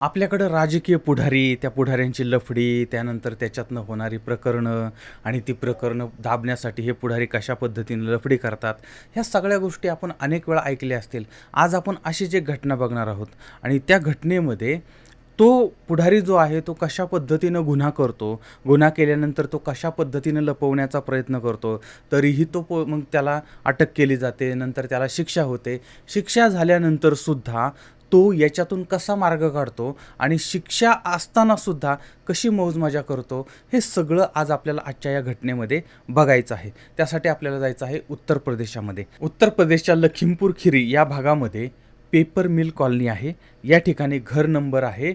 आपल्याकडं राजकीय पुढारी त्या पुढाऱ्यांची लफडी त्यानंतर त्याच्यातनं होणारी प्रकरणं आणि ती प्रकरणं दाबण्यासाठी हे पुढारी कशा पद्धतीने लफडी करतात ह्या सगळ्या गोष्टी आपण अनेक वेळा ऐकल्या असतील. आज आपण अशीच एक घटना बघणार आहोत आणि त्या घटनेमध्ये तो पुढारी जो आहे तो कशा पद्धतीनं गुन्हा करतो गुन्हा केल्यानंतर तो कशा पद्धतीनं लपवण्याचा प्रयत्न करतो तरीही तो प मग त्याला अटक केली जाते नंतर त्याला शिक्षा होते. शिक्षा झाल्यानंतरसुद्धा तो याच्यातून कसा मार्ग काढतो आणि शिक्षा असतानासुद्धा कशी मौजमजा करतो हे सगळं आज आपल्याला आजच्या या घटनेमध्ये बघायचं आहे. त्यासाठी आपल्याला जायचं आहे उत्तर प्रदेशामध्ये. उत्तर प्रदेशच्या लखीमपूर खिरी या भागामध्ये पेपर मिल कॉलनी आहे. या ठिकाणी घर नंबर आहे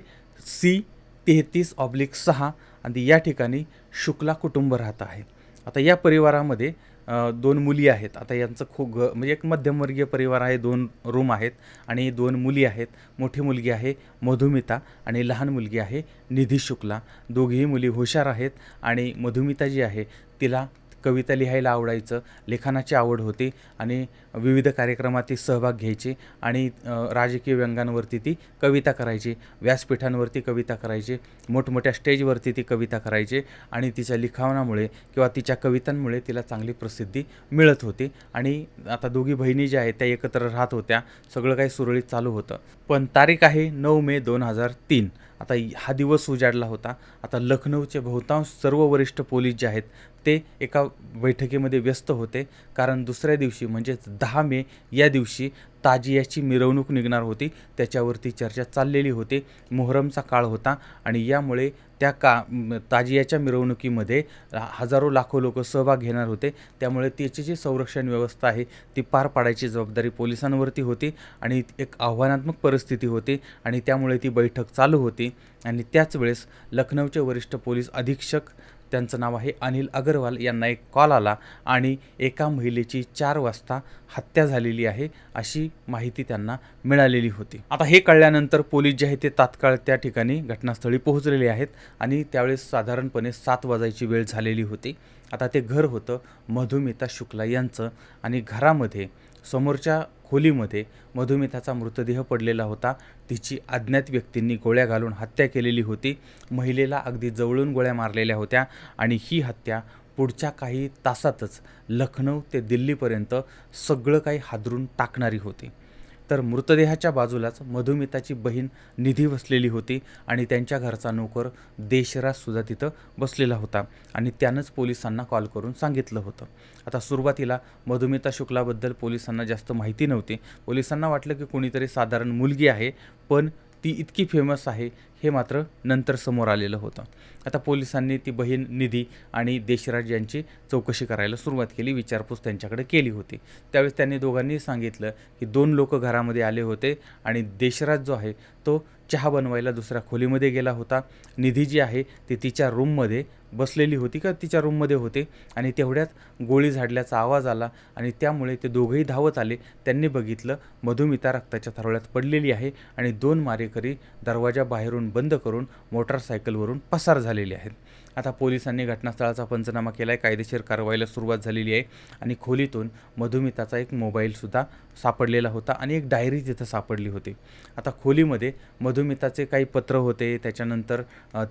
सी तेहतीस ऑब्लिक सहा आणि या ठिकाणी शुक्ला कुटुंब राहत आहे. आता या परिवारामध्ये दोन मुली आहेत. आता यांचं खूप घ म्हणजे एक मध्यमवर्गीय परिवार आहे दोन रूम आहेत आणि दोन मुली आहेत. मोठी मुलगी आहे मधुमिता आणि लहान मुलगी आहे निधी शुक्ला. दोघीही मुली हुशार आहेत आणि मधुमिता जी आहे तिला कविता लिहायला आवडायचं लेखनाची आवड होती आणि विविध कार्यक्रमात ती सहभाग घ्यायची आणि राजकीय व्यंगांवरती ती कविता करायची व्यासपीठांवरती कविता करायची मोठमोठ्या स्टेजवरती ती कविता करायची आणि तिच्या लिखाणामुळे किंवा तिच्या कवितांमुळे तिला चांगली प्रसिद्धी मिळत होती आणि आता दोघी बहिणी ज्या आहेत त्या एकत्र राहत होत्या सगळं काही सुरळीत चालू होतं. पण तारीख आहे नऊ मे दोन हजार तीन. आता हा दिवस उजाडला होता. आता लखनौचे बहुतांश सर्व वरिष्ठ पोलीस जे आहेत ते एका बैठकीमध्ये व्यस्त होते. कारण दुसऱ्या दिवशी म्हणजेच दहा मे या दिवशी ताजियाची मिरवणूक निघणार होती. त्याच्यावरती चर्चा चाललेली होती. मोहरमचा काळ होता आणि यामुळे त्या का ताजियाच्या मिरवणुकीमध्ये हजारो लाखो लोक सहभाग घेणार होते. त्यामुळे त्याची जी संरक्षण व्यवस्था आहे ती पार पाडायची जबाबदारी पोलिसांवरती होती आणि एक आव्हानात्मक परिस्थिती होती आणि त्यामुळे ती बैठक चालू होती. आणि त्याच वेळेस लखनौचे वरिष्ठ पोलीस अधीक्षक त्यांचं नाव आहे अनिल अगरवाल. यांना एक कॉल आला आणि एका महिलेची चार वाजता हत्या झालेली आहे अशी माहिती त्यांना मिळालेली होती. आता हे कळल्यानंतर पोलीस जे आहे ते तात्काळ त्या ठिकाणी घटनास्थळी पोहोचलेले आहेत आणि त्यावेळेस साधारणपणे सात वाजायची वेळ झालेली होती. आता ते घर होतं मधुमिता शुक्ला यांचं आणि घरामध्ये समोरच्या खोलीमध्ये मधुमिताचा मृतदेह पडलेला होता. तिची अज्ञात व्यक्तींनी गोळ्या घालून हत्या केलेली होती. महिलेला अगदी जवळून गोळ्या मारलेल्या होत्या आणि ही हत्या पुढच्या काही तासातच लखनौ ते दिल्लीपर्यंत सगळं काही हादरून टाकणारी होती. तर मृतदेहाच्या बाजूलाच मधुमिताची बहीण निधी बसलेली होती आणि त्यांच्या घरचा नोकर देशराजसुद्धा तिथं बसलेला होता आणि त्यानंच पोलिसांना कॉल करून सांगितलं होतं. आता सुरुवातीला मधुमिता शुक्लाबद्दल पोलिसांना जास्त माहिती नव्हती. पोलिसांना वाटलं की कोणीतरी साधारण मुलगी आहे पण ती इतकी फेमस आहे हे मात्र नंतर समोर आलेलं होतं. आता पोलिसांनी ती बहीण निधी आणि देशराज यांची चौकशी करायला सुरुवात केली विचारपूस त्यांच्याकडे केली होती. त्यावेळेस त्यांनी दोघांनी सांगितलं की दोन लोक घरामध्ये आले होते आणि देशराज जो आहे तो चहा बनवायला दुसऱ्या खोलीमध्ये गेला होता. निधी जी आहे ती तिच्या रूममध्ये बसलेली होती का? तिच्या रूममध्ये होते. आणि तेवढ्यात गोळी झाडल्याचा आवाज आला आणि त्यामुळे ते दोघंही धावत आले. त्यांनी बघितलं मधुमिता रक्ताच्या थारोळ्यात पडलेली आहे आणि दोन मारेकरी दरवाजा बाहेरून बंद करून मोटारसायकलवरून पसार झालेले आहेत. आता पोलिसांनी घटनास्थळाचा पंचनामा केला आहे कायदेशीर कारवाईला सुरुवात झालेली आहे आणि खोलीतून मधुमिताचा एक मोबाईलसुद्धा सापडलेला होता आणि एक डायरी तिथं सापडली होती. आता खोलीमध्ये मधुमिताचे काही पत्र होते. त्याच्यानंतर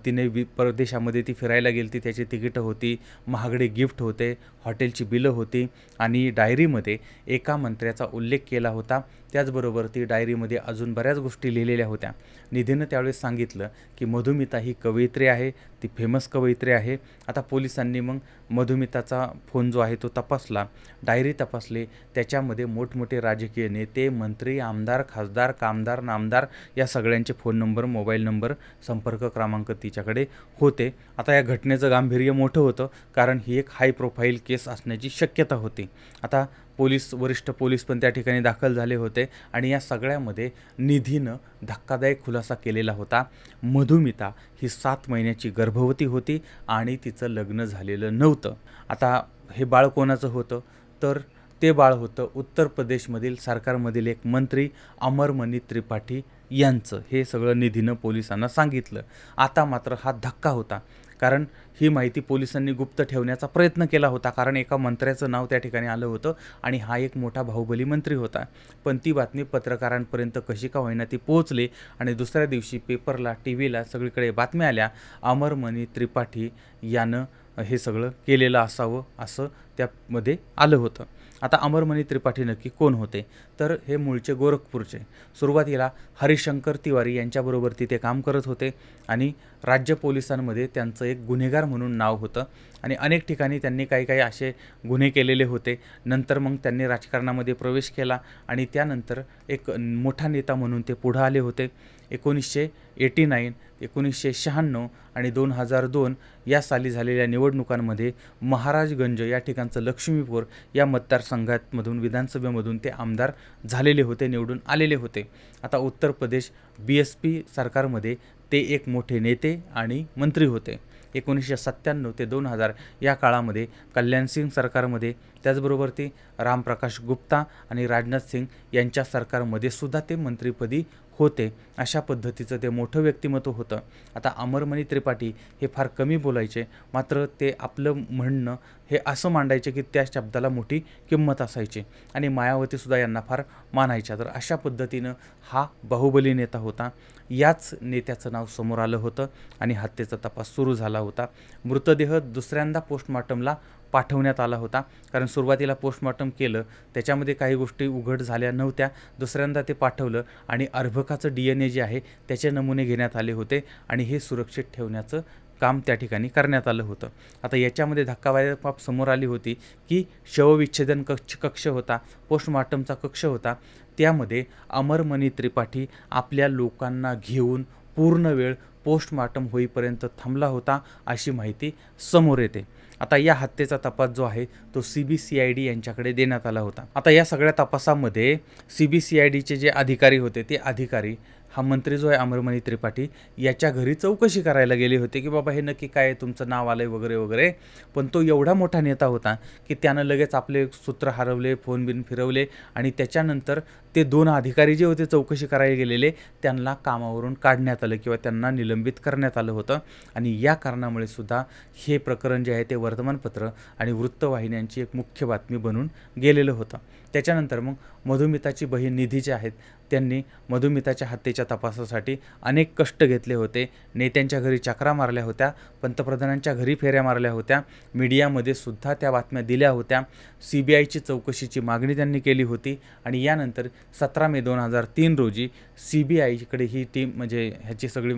तिने वि परदेशामध्ये ती फिरायला गेली ती त्याची तिकीटं होती. महागडे गिफ्ट होते. हॉटेलची बिलं होती. आणि डायरीमध्ये एका मंत्र्याचा उल्लेख केला होता. त्याचबरोबर ती डायरीमध्ये अजून बऱ्याच गोष्टी लिहिलेल्या होत्या. निधीनं त्यावेळेस सांगितलं की मधुमिता ही कवयित्री आहे ती फेमस कवयित्री आहे. आता पोलिसांनी मग मधुमिताचा फोन जो आहे तो तपासला. डायरी तपासली. त्याच्यामध्ये मोठमोठे राजकीय नेते मंत्री आमदार खासदार कामदार नामदार या सगळ्यांचे फोन नंबर मोबाईल नंबर संपर्क क्रमांक तिच्याकडे होते. आता या घटनेचं गांभीर्य मोठं होतं कारण ही एक हाय प्रोफाईल केस असण्याची शक्यता होती. आता पोलीस वरिष्ठ पोलीस पण त्या ठिकाणी दाखल झाले होते आणि या सगळ्यामध्ये निधीनं धक्कादायक खुलासा केलेला होता. मधुमिता ही सात महिन्याची गर्भवती होती आणि तिचं लग्न झालेलं नव्हतं. आता हे बाळ कोणाचं होतं? तर ते बाळ होतं उत्तर प्रदेशमधील सरकारमधील एक मंत्री अमरमणी त्रिपाठी यांचं. हे सगळं निधीनं पोलिसांना सांगितलं. आता मात्र हा धक्का होता. कारण ही माहिती पोलिसांनी गुप्त ठेवण्याचा प्रयत्न केला होता कारण एका मंत्र्याचं नाव त्या ठिकाणी आलं होतं आणि हा एक मोठा बाहुबली मंत्री होता. पण ती बातमी पत्रकारांपर्यंत कशी का होईना ती पोहोचली आणि दुसऱ्या दिवशी पेपरला टी व्हीला सगळीकडे बातम्या आल्या अमरमणी त्रिपाठी यानं हे सगळं केलेलं असावं असं त्यामध्ये आलं होतं. आता अमरमणी त्रिपाठी नक्की कोण होते? तर हे मूळचे गोरखपूरचे. सुरुवातीला हरिशंकर तिवारी यांच्याबरोबर तिथे काम करत होते आणि राज्य पोलिसांमध्ये त्यांचं एक गुन्हेगार म्हणून नाव होतं आणि अनेक ठिकाणी त्यांनी काही काही असे गुन्हे केलेले होते. नंतर मग त्यांनी राजकारणामध्ये प्रवेश केला आणि त्यानंतर एक मोठा नेता म्हणून ते पुढं आले होते. एकोणीसशे एटी नाईन एकोणीसशे शहाण्णव आणि दोन हजार दोन या साली झालेल्या निवडणुकांमध्ये महाराजगंज या ठिकाणचं लक्ष्मीपूर या मतदारसंघातमधून विधानसभेमधून ते आमदार झालेले होते निवडून आलेले होते. आता उत्तर प्रदेश बी एस पी सरकारमध्ये ते एक मोठे नेते आणि मंत्री होते. एकोणीसशे सत्त्याण्णव ते दोन हजार या काळामध्ये कल्याण सिंग सरकारमध्ये त्याचबरोबर ते रामप्रकाश गुप्ता आणि राजनाथ सिंग यांच्या सरकारमध्ये सुद्धा ते मंत्रिपदी होते अशा पद्धतीचं ते मोठं व्यक्तिमत्व होतं. आता अमरमणी त्रिपाठी हे फार कमी बोलायचे मात्र ते आपलं म्हणणं हे असं मांडायचे की त्या शब्दाला मोठी किंमत असायची आणि मायावतीसुद्धा यांना फार मानायच्या. तर अशा पद्धतीनं हा बाहुबली नेता होता. याच नेत्याचं नाव समोर आलं होतं आणि हत्येचा तपास सुरू झाला होता. मृतदेह दुसऱ्यांदा पोस्टमॉर्टमला पाठवण्यात आला होता. कारण सुरुवातीला पोस्टमॉर्टम केलं त्याच्यामध्ये काही गोष्टी उघड झाल्या नव्हत्या. दुसऱ्यांदा ते पाठवलं आणि अर्भकाचं डी एन ए जे आहे त्याचे नमुने घेण्यात आले होते आणि हे सुरक्षित ठेवण्याचं काम त्या ठिकाणी करण्यात आलं होतं. आता याच्यामध्ये धक्कादायक बाब समोर आली होती की शवविच्छेदन कक्ष कक्ष होता पोस्टमॉर्टमचा कक्ष होता. त्यामध्ये अमरमणी त्रिपाठी आपल्या लोकांना घेऊन पूर्ण वेळ पोस्टमॉर्टम होईपर्यंत थांबला होता अशी माहिती समोर येते. आता या हत्येचा तपास जो आहे तो C B C I D यांच्याकडे देण्यात आला होता. आता या सगळ्या तपासामध्ये सी बी सी आय डीचे जे अधिकारी होते ते अधिकारी हा मंत्री जो आहे अमरमणी त्रिपाठी याच्या घरी चौकशी करायला गेले होते की बाबा हे नक्की काय आहे, तुमचं नाव आलं आहे वगैरे वगैरे. पण तो एवढा मोठा नेता होता की त्यानं लगेच आपले सूत्र हरवले फोन बिन फिरवले आणि त्याच्यानंतर ते दोन अधिकारी जे होते चौकशी करायला गेलेले त्यांना कामावरून काढण्यात आलं किंवा त्यांना निलंबित करण्यात आलं होतं. आणि या कारणामुळे सुद्धा हे प्रकरण जे आहे ते वर्तमानपत्र आणि वृत्तवाहिन्यांची एक मुख्य बातमी बनून गेलेलं होतं. त्याच्यानंतर मग मधुमिताची बहीण निधी जी आहेत त्यांनी मधुमिताच्या हत्येच्या तपासासाठी अनेक कष्ट घेतले होते. नेत्यांच्या घरी चक्रा मारल्या होत्या पंतप्रधानांच्या घरी फेऱ्या मारल्या होत्या मीडियामध्ये सुद्धा त्या बातम्या दिल्या होत्या. सी बी आयची चौकशीची मागणी त्यांनी केली होती आणि यानंतर सतरा मे दोन हजार तीन रोजी सी बी आयकडे ही टीम म्हणजे ह्याची सगळी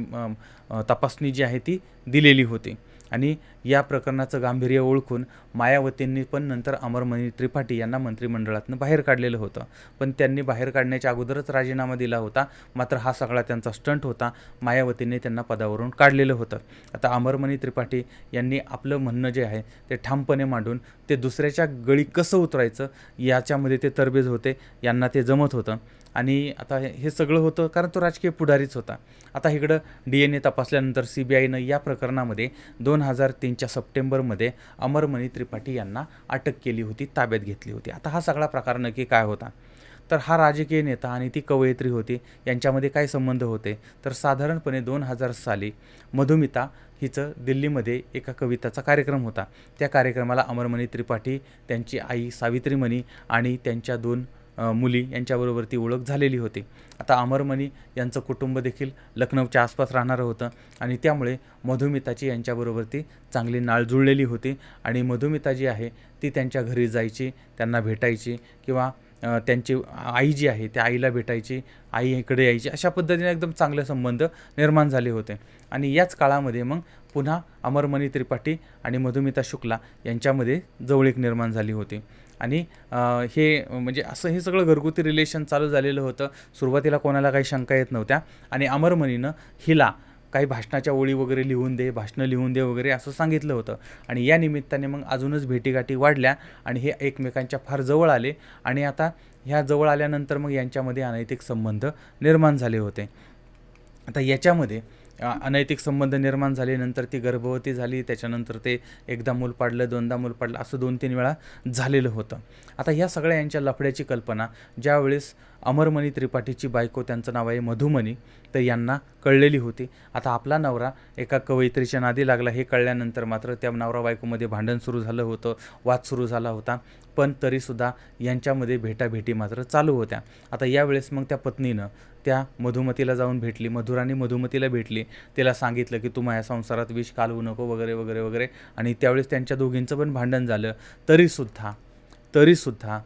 तपासणी जी आहे ती दिलेली होती. आणि या प्रकरणाचं गांभीर्य ओळखून मायावतींनी पण नंतर अमरमणी त्रिपाठी यांना मंत्रिमंडळातनं बाहेर काढलेलं होतं. पण त्यांनी बाहेर काढण्याच्या अगोदरच राजीनामा दिला होता. मात्र हा सगळा त्यांचा स्टंट होता. मायावतींनी त्यांना पदावरून काढलेलं होतं. आता अमरमणी त्रिपाठी यांनी आपलं म्हणणं जे आहे ते ठामपणे मांडून ते दुसऱ्याच्या गळी कसं उतरायचं याच्यामध्ये ते तरबेज होते. यांना ते जमत होतं. आणि आता हे हे सगळं होतं कारण तो राजकीय पुढारीच होता. आता इकडं डी एन ए तपासल्यानंतर सी बी आयनं या प्रकरणामध्ये दोन हजार तीन तीनच्या सप्टेंबरमध्ये अमरमणी त्रिपाठी यांना अटक केली होती ताब्यात घेतली होती. आता हा सगळा प्रकार नक्की काय होता? तर हा राजकीय नेता आणि ती कवयित्री होती. यांच्यामध्ये काय संबंध होते? तर साधारणपणे दोन हजार साली मधुमिता हिचं दिल्लीमध्ये एका कविताचा कार्यक्रम होता. त्या कार्यक्रमाला अमरमणी त्रिपाठी त्यांची आई सावित्रीमणी आणि त्यांच्या दोन मुली यांच्याबरोबर ती ओळख झालेली होती. आता अमरमणी यांचं कुटुंब देखील लखनौच्या आसपास राहणारं होतं आणि त्यामुळे मधुमिताची यांच्याबरोबर ती चांगली नाळ जुळलेली होती आणि मधुमिता जी आहे ती त्यांच्या घरी जायची त्यांना भेटायची किंवा त्यांची आई जी आहे त्या आईला भेटायची आई इकडे यायची अशा पद्धतीने एकदम चांगले संबंध निर्माण झाले होते. आणि याच काळामध्ये मग पुन्हा अमरमणी त्रिपाठी आणि मधुमिता शुक्ला यांच्यामध्ये जवळीक निर्माण झाली होती. आणि हे म्हणजे असं हे सगळं घरगुती रिलेशन चालू झालेलं होतं. सुरुवातीला कोणाला काही शंका येत नव्हत्या. आणि अमरमणीनं हिला काही भाषणाच्या ओळी वगैरे लिहून दे भाषणं लिहून दे वगैरे असं सांगितलं होतं. आणि या निमित्ताने मग अजूनच भेटीगाठी वाढल्या आणि हे एकमेकांच्या फार जवळ आले. आणि आता ह्या जवळ आल्यानंतर मग यांच्यामध्ये अनैतिक संबंध निर्माण झाले होते. आता याच्यामध्ये अनैतिक संबंध निर्माण झाल्यानंतर ती गर्भवती झाली त्याच्यानंतर ते एकदा मूल पाडलं दोनदा मूल पाडलं असं दोन तीन वेळा झालेलं होतं. आता ह्या सगळ्या यांच्या लफड्याची कल्पना ज्यावेळेस अमरमणी त्रिपाठीची बायको त्यांचं नाव आहे मधुमणी तर यांना कळलेली होती. आता आपला नवरा एका कवयित्रीच्या नादी लागला. हे कळल्यानंतर मात्र त्या नवरा बायकोमध्ये भांडण सुरू झालं होतं वाद सुरू झाला होता. पण तरीसुद्धा यांच्यामध्ये भेटाभेटी मात्र चालू होत्या. आता यावेळेस मग त्या पत्नीनं त्या मधुमतीला जाऊन भेटली. मधुराने मधुमतीला भेटली. तिला सांगितलं की तू माझ्या संसारात विष कालवू नको वगैरे वगैरे वगैरे. आणि त्यावेळेस त्यांच्या दोघींचं पण भांडण झालं. तरीसुद्धा तरीसुद्धा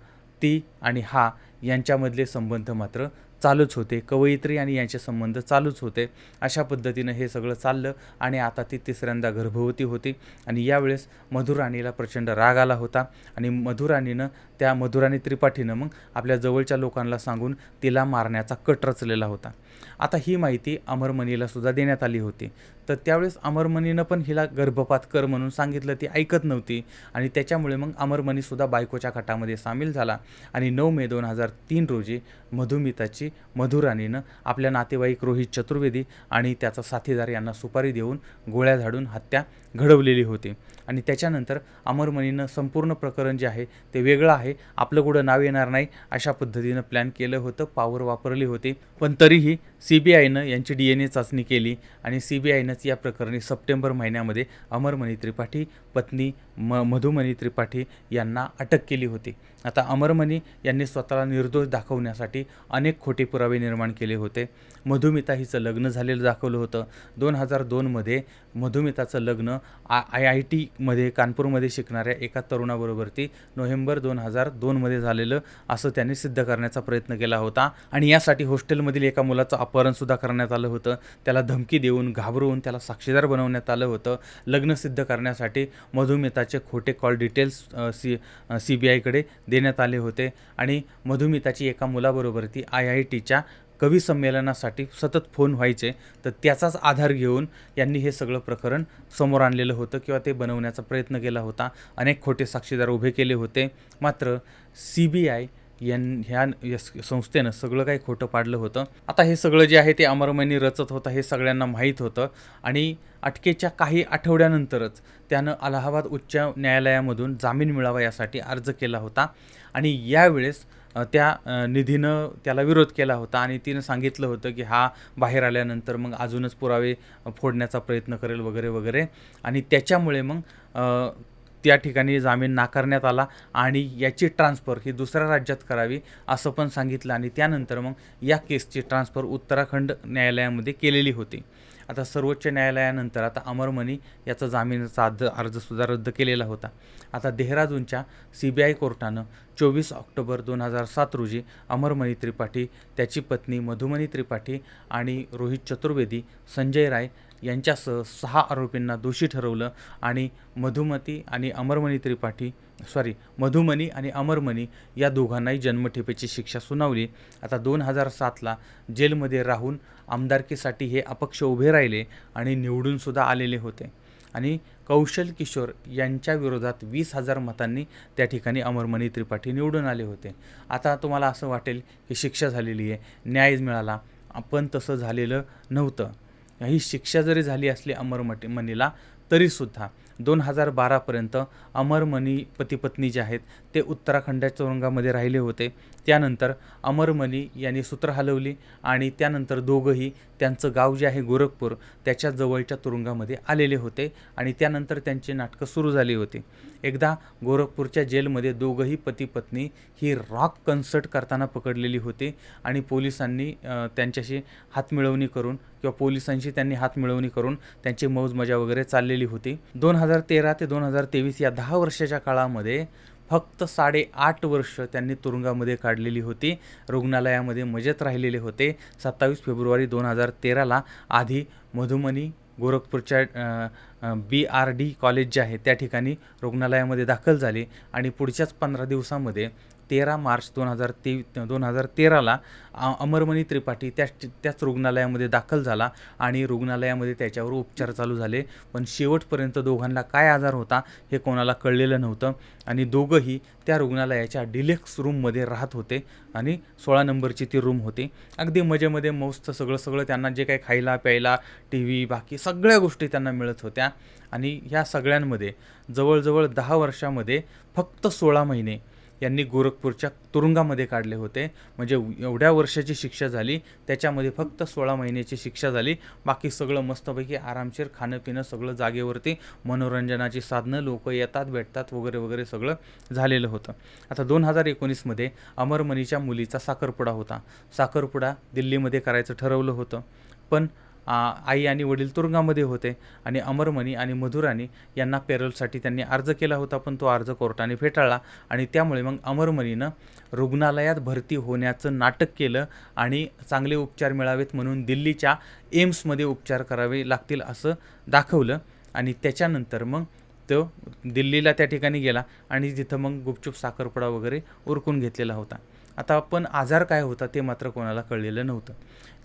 ती आणि हा यांच्यामधले संबंध मात्र चालूच होते. कवयित्री आणि यांचे संबंध चालूच होते. अशा पद्धतीनं हे सगळं चाललं आणि आता ती तिसऱ्यांदा गर्भवती होती आणि यावेळेस मधुराणीला प्रचंड राग आला होता आणि मधुराणीनं त्या मधुराणी त्रिपाठीनं मग आपल्या जवळच्या लोकांना सांगून तिला मारण्याचा कट रचलेला होता. आता ही माहिती अमरमणीला सुद्धा देण्यात आली होती. तर त्यावेळेस अमरमणीनं पण हिला गर्भपात कर म्हणून सांगितलं ती ऐकत नव्हती. आणि त्याच्यामुळे मग अमरमणीसुद्धा बायकोच्या खटामध्ये सामील झाला. आणि नऊ मे दोन हजार तीन रोजी मधुमिताची मधुराणीनं आपल्या नातेवाईक रोहित चतुर्वेदी आणि त्याचा साथीदार यांना सुपारी देऊन गोळ्या झाडून हत्या घडवलेली होती. आणि त्याच्यानंतर अमरमणीनं संपूर्ण प्रकरण जे आहे ते वेगळं आहे. आपलं कुठं नाव येणार नाही अशा पद्धतीनं प्लॅन केलं होतं. पावर वापरली होती. पण तरीही सी बी आयनं यांची डी एन ए चाचणी केली. आणि सी बी आयनंच या प्रकरणी सप्टेंबर महिन्यामध्ये अमरमणी त्रिपाठी पत्नी म मधुमणी त्रिपाठी यांना अटक केली होती. आता अमरमणी यांनी स्वतःला निर्दोष दाखवण्यासाठी अनेक खोटे पुरावे निर्माण केले होते. मधुमिता हिचं लग्न झालेलं दाखवलं होतं. दोन हजार दोनमध्ये मधुमिताचं लग्न आ आय आय टीमध्ये कानपूरमध्ये शिकणाऱ्या एका तरुणाबरोबर ती नोव्हेंबर दोन हजार दोनमध्ये झालेलं असं त्यांनी सिद्ध करण्याचा प्रयत्न केला होता. आणि यासाठी हॉस्टेलमधील एका मुलाचं अपहरणसुद्धा करण्यात आलं होतं. त्याला धमकी देऊन घाबरवून त्याला साक्षीदार बनवण्यात आलं होतं. लग्न सिद्ध करण्यासाठी मधुमिताचे खोटे call details C C B आयकडे देण्यात आले होते. आणि मधुमिताची एका मुलाबरोबर ती आय आय टीच्या कवी संमेलनासाठी सतत फोन व्हायचे. तर त्याचाच आधार घेऊन यांनी हे सगळं प्रकरण समोर आणलेलं होतं किंवा ते बनवण्याचा प्रयत्न केला होता. अनेक खोटे साक्षीदार उभे केले होते. मात्र सी बी आय यां ह्या या संस्थेनं सगळं काही खोटं पाडलं होतं. आता हे सगळं जे आहे ते अमरमयनी रचत होतं हे सगळ्यांना माहीत होतं. आणि अटकेच्या काही आठवड्यानंतरच त्यानं अलाहाबाद उच्च न्यायालयामधून जामीन मिळावा यासाठी अर्ज केला होता. आणि यावेळेस त्या निधीनं त्याला विरोध केला होता. आणि तिनं सांगितलं होतं की हा बाहेर आल्यानंतर मग अजूनच पुरावे फोडण्याचा प्रयत्न करेल वगैरे वगैरे. आणि त्याच्यामुळे मग त्या ठिकाणी जामीन नाकारण्यात आला आणि याची ट्रान्सफर ही दुसऱ्या राज्यात करावी असं पण सांगितलं आणि त्यानंतर मग या केसची ट्रान्सफर उत्तराखंड न्यायालयामध्ये केलेली होती. आता सर्वोच्च न्यायालयानंतर आता अमरमणी याचा जामिनाचा अर्ज अर्जसुद्धा रद्द केलेला होता. आता देहरादूनच्या सी बी आय कोर्टानं चोवीस ऑक्टोबर दोन हजार सात रोजी अमरमणी त्रिपाठी त्याची पत्नी मधुमणी त्रिपाठी आणि रोहित चतुर्वेदी संजय राय यांच्यासह सहा आरोपींना दोषी ठरवलं आणि मधुमती आणि अमरमणी त्रिपाठी सॉरी मधुमनी आणि अमरमणी या दोघांनाही जन्मठेपेची शिक्षा सुनावली. आता दोन हजार सातला जेलमध्ये राहून आमदारकीसाठी हे अपक्ष उभे राहिले आणि निवडूनसुद्धा आलेले होते. आणि कौशल किशोर यांच्या विरोधात वीस हजार मतांनी त्या ठिकाणी अमरमणी त्रिपाठी निवडून आले होते. आता तुम्हाला असं वाटेल की शिक्षा झालेली आहे न्याय मिळाला पण तसं झालेलं नव्हतं. ही शिक्षा जरी झाली असली अमरमटी मनीला तरीसुद्धा दोन हजार बारापर्यंत अमरमणी पतीपत्नी जे आहेत ते उत्तराखंडाच्या तुरुंगामध्ये राहिले होते. त्यानंतर अमरमणी यांनी सूत्र हलवली आणि त्यानंतर दोघंही त्यांचं गाव जे आहे गोरखपूर त्याच्या जवळच्या तुरुंगामध्ये आलेले होते आणि त्यानंतर त्यांची नाटकं सुरू झाली होती. एकदा गोरखपूरच्या जेलमध्ये दोघंही पती पत्नी ही रॉक कन्सर्ट करताना पकडलेली होती आणि पोलिसांनी त्यांच्याशी हातमिळवणी करून किंवा पोलिसांशी त्यांनी हातमिळवणी करून त्यांची मौजमजा वगैरे चाललेली होती. दोन हजार तेरा ते दोन हजार तेवीस या दहा वर्षाच्या काळामध्ये फक्त साडेआठ वर्ष त्यांनी तुरुंगामध्ये काढलेली होती. रुग्णालयामध्ये मजेत राहिलेले होते. सत्तावीस फेब्रुवारी दोन हजार तेराला आधी मधुमनी गोरखपूरच्या बी आर डी कॉलेज जे आहे त्या ठिकाणी रुग्णालयामध्ये दाखल झाले आणि पुढच्याच पंधरा दिवसामध्ये तेरा मार्च दोन हजार ते दोन हजार तेराला अमरमणी त्रिपाठी त्याच त्याच रुग्णालयामध्ये दाखल झाला आणि रुग्णालयामध्ये त्याच्यावर उपचार चालू झाले. पण शेवटपर्यंत दोघांना काय आजार होता हे कोणाला कळलेलं नव्हतं आणि दोघंही त्या रुग्णालयाच्या डिलेक्स रूममध्ये राहत होते आणि सोळा नंबरची ती रूम होती. अगदी मजेमध्ये मस्त सगळं सगळं त्यांना जे काही खायला प्यायला टी व्ही बाकी सगळ्या गोष्टी त्यांना मिळत होत्या. आणि ह्या सगळ्यांमध्ये जवळजवळ दहा वर्षामध्ये फक्त सोळा महिने यांनी गोरखपूरच्या तुरुंगामध्ये काढले होते. म्हणजे एवढ्या वर्षाची शिक्षा झाली त्याच्यामध्ये फक्त सोळा महिन्याची शिक्षा झाली. बाकी सगळं मस्तपैकी आरामशीर खाणं पिणं सगळं जागेवरती मनोरंजनाची साधनं लोक येतात भेटतात वगैरे वगैरे सगळं झालेलं होतं. आता दोन हजार एकोणीसमध्ये अमरमणीच्या मुलीचा साखरपुडा होता. साखरपुडा दिल्लीमध्ये करायचं ठरवलं होतं. पण आई आणि वडील तुरुंगामध्ये होते आणि अमरमणी आणि मधुराणी यांना पेरोलसाठी त्यांनी अर्ज केला होता पण तो अर्ज कोर्टाने फेटाळला आणि त्यामुळे मग अमरमणीनं रुग्णालयात भरती होण्याचं नाटक केलं आणि चांगले उपचार मिळावेत म्हणून दिल्लीच्या एम्समध्ये उपचार करावे लागतील असं दाखवलं आणि त्याच्यानंतर मग तो दिल्लीला त्या ठिकाणी गेला आणि तिथं मग गुपचूप साखरपुडा वगैरे उरकून घेतलेला होता. आता पण आजार काय होता ते मात्र कोणाला कळलेलं नव्हतं.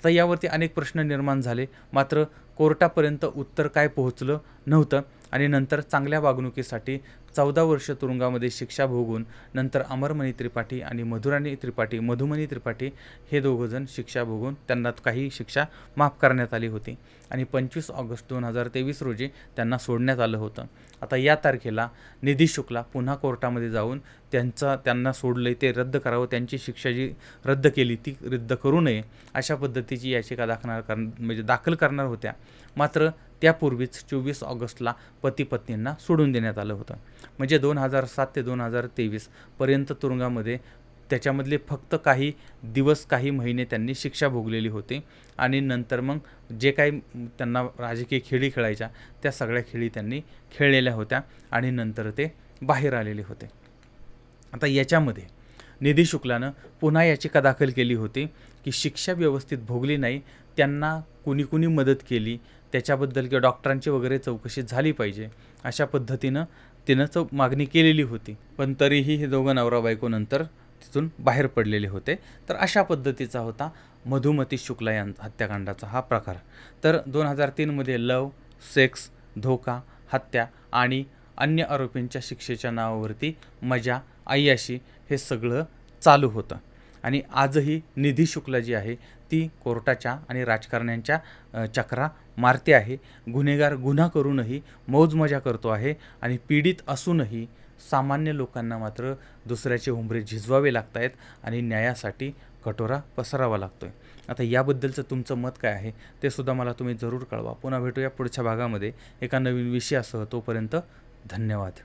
तर यावरती अनेक प्रश्न निर्माण झाले. मात्र कोर्टापर्यंत उत्तर काय पोहोचलं नव्हतं. आणि नंतर चांगल्या वागणुकीसाठी चौदा वर्ष तुरुंगामध्ये शिक्षा भोगून नंतर अमरमणी त्रिपाठी आणि मधुराणी त्रिपाठी मधुमणी त्रिपाठी हे दोघंजण शिक्षा भोगून त्यांना काही शिक्षा माफ करण्यात आली होती. आणि पंचवीस ऑगस्ट दोन हजार तेवीस रोजी त्यांना सोडण्यात आलं होतं. आता या तारखेला निधी शुक्ला पुन्हा कोर्टामध्ये जाऊन त्यांचा त्यांना सोडलं ते रद्द करावं त्यांची शिक्षा जी रद्द केली ती रद्द करू नये अशा पद्धतीची याचिका दाखणार कर म्हणजे दाखल करणार होत्या. मात्र त्यापूर्वीच चोवीस ऑगस्टला पती पत्नींना सोडून देण्यात आलं होतं. म्हणजे दोन हजार सात ते दोन हजार तेवीस पर्यंत तुरुंगामध्ये त्याच्यामधले फक्त काही दिवस काही महिने त्यांनी शिक्षा भोगलेली होती. आणि नंतर मग जे काही त्यांना राजकीय खेळी खेळायच्या त्या सगळ्या खेळी त्यांनी खेळलेल्या होत्या आणि नंतर ते बाहेर आलेले होते. आता याच्यामध्ये निधी शुक्लानं पुन्हा याचिका दाखल केली होती की शिक्षा व्यवस्थित भोगली नाही त्यांना कुणी कुणी मदत केली त्याच्याबद्दल किंवा डॉक्टरांची वगैरे चौकशी झाली पाहिजे अशा पद्धतीनं तिनं चौ मागणी केलेली होती. पण तरीही हे दोघं नवरा बायको नंतर तिथून बाहेर पडलेले होते. तर अशा पद्धतीचा होता मधुमती शुक्ला यां हत्याकांडाचा हा प्रकार. तर दोन हजार तीनमध्ये लव सेक्स धोका हत्या आणि अन्य आरोपींच्या शिक्षेच्या नावावरती मजा अय्याशी हे सगळं चालू होतं. आणि आजही निधी शुक्ला जी आहे ती कोर्टाच्या आणि राजकारण्यांच्या चक्रा मारते आहे. गुन्हेगार गुन्हा करूनही मौजमजा करतो आहे आणि पीडित असूनही सामान्य लोकांना मात्र दुसऱ्याचे उंबरे झिजवावे लागत आहेत आणि न्यायासाठी कटोरा पसरावा लागतोय. आता याबद्दलचं तुमचं मत काय आहे? ते सुद्धा मला तुम्ही जरूर कळवा. पुन्हा भेटूया पुढच्या भागामध्ये. एका नवीन विषयासह तोपर्यंत धन्यवाद.